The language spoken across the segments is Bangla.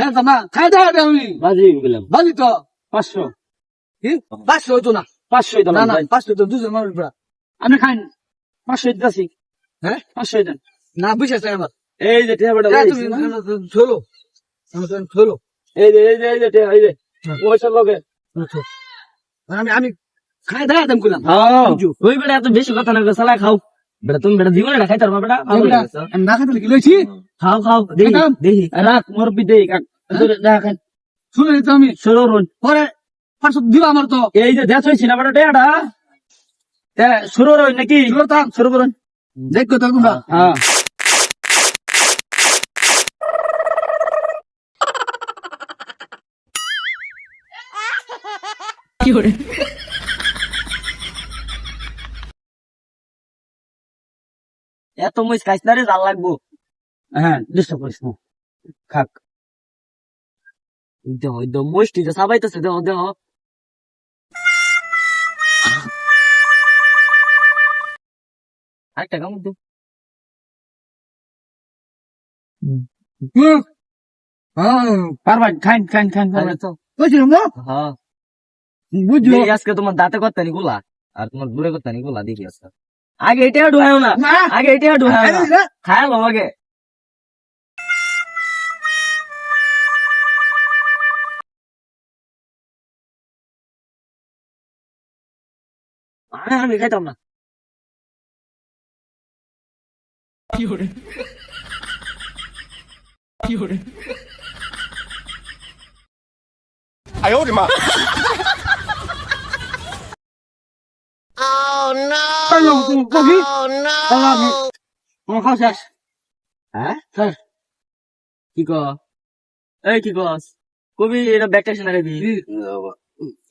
খাইতাম না আমি। বাজি গেলাম বালি তো। পাঁচশো। কি? পাঁচশো হইতো না। পাঁচশো না না ভাই পাঁচশো হইতো দুজন মানুষ পুরা। আপনি খাইন পাঁচশো হ্যাঁ? পাঁচশো হইতেন না আমার এই যে টিয়া বেটা এই তুমি ছোলো ছোলো এই যে এই যে এই যে টিয়া, এই যে। পয়সা লগে আমি আমি খাই দাম করলাম হ্যাঁ। ওই বেটা এত বেশি কথা না খাও। বেটা তুমি বেটা জীবনে না বেটা? হয়ে গেছো। আমি না খাইতে কি লইছি খাও খাও দেখি। দেখি রাখ মুরব্বি দেখি কাক দেখেন শুনে নিতে আমি। ষোলো রন পরে পাঁচশো দিল আমার তো। এই যে দেশ হয়েছি না বেটা টেয়াটা শুরু রই নাকি? শুরু তাম শুরু করুন দেখো তো তোমরা হ্যাঁ এত মুই খাইছ না রে জাল লাগবো। হ্যাঁ ডিস্টার্ব করিস না। খাক। দেহ দেহ মুষ্টি যে সাবাইতেছে দেহ দেহ। আরেকটা কামড় দে। হ্যাঁ। না আজকে তোমার দাঁতে করতানি গুলা আর তোমার দূরে করতানি গোলা দেখি আজকে। আগে এটা ঢুকাও না। আগে এটা ঢুকাও না। খায় লো আগে আমি খাইতাম না। কি হরে? কি হরে? আয় ওরে মা। Oh no! আমার খাওয়া শেষ হ্যাঁ শেষ কি ক এই কি কস কবি এটা ব্যাগটা শোনা রেবি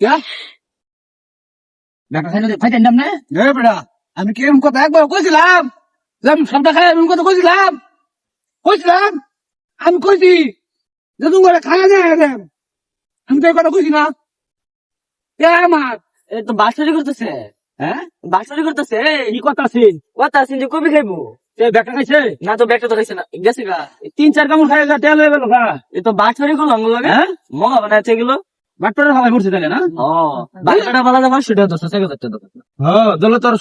क्या ব্যাগটা খাইলে খাইতেন না রে আমি কি একবার কইছিলাম আমি সবটা খাই এরকম কথা কইছিলাম কইছিলাম আমি কইছি করে খাওয়া যায় আমি তো এই কথা কইছি না আমার এ তো বাসারি করতেছে হ্যাঁ? বাসারি করতেছে? কি কথা আছে কথা আছে যে কবি খাইবো? ব্যাগটা খাইছে? না তো ব্যাগটা তো খাইছে না। গেছে গা। তিন চার কামড় খাই গা তেল হয়ে গেল গা। এ তো বাসারি করল লাগে? হ্যাঁ? মগা বানাচ্ছে এগুলো? বাটপাড়া হালাই করছে তাহলে না? ও সেটা হ্যাঁ তাহলে তোর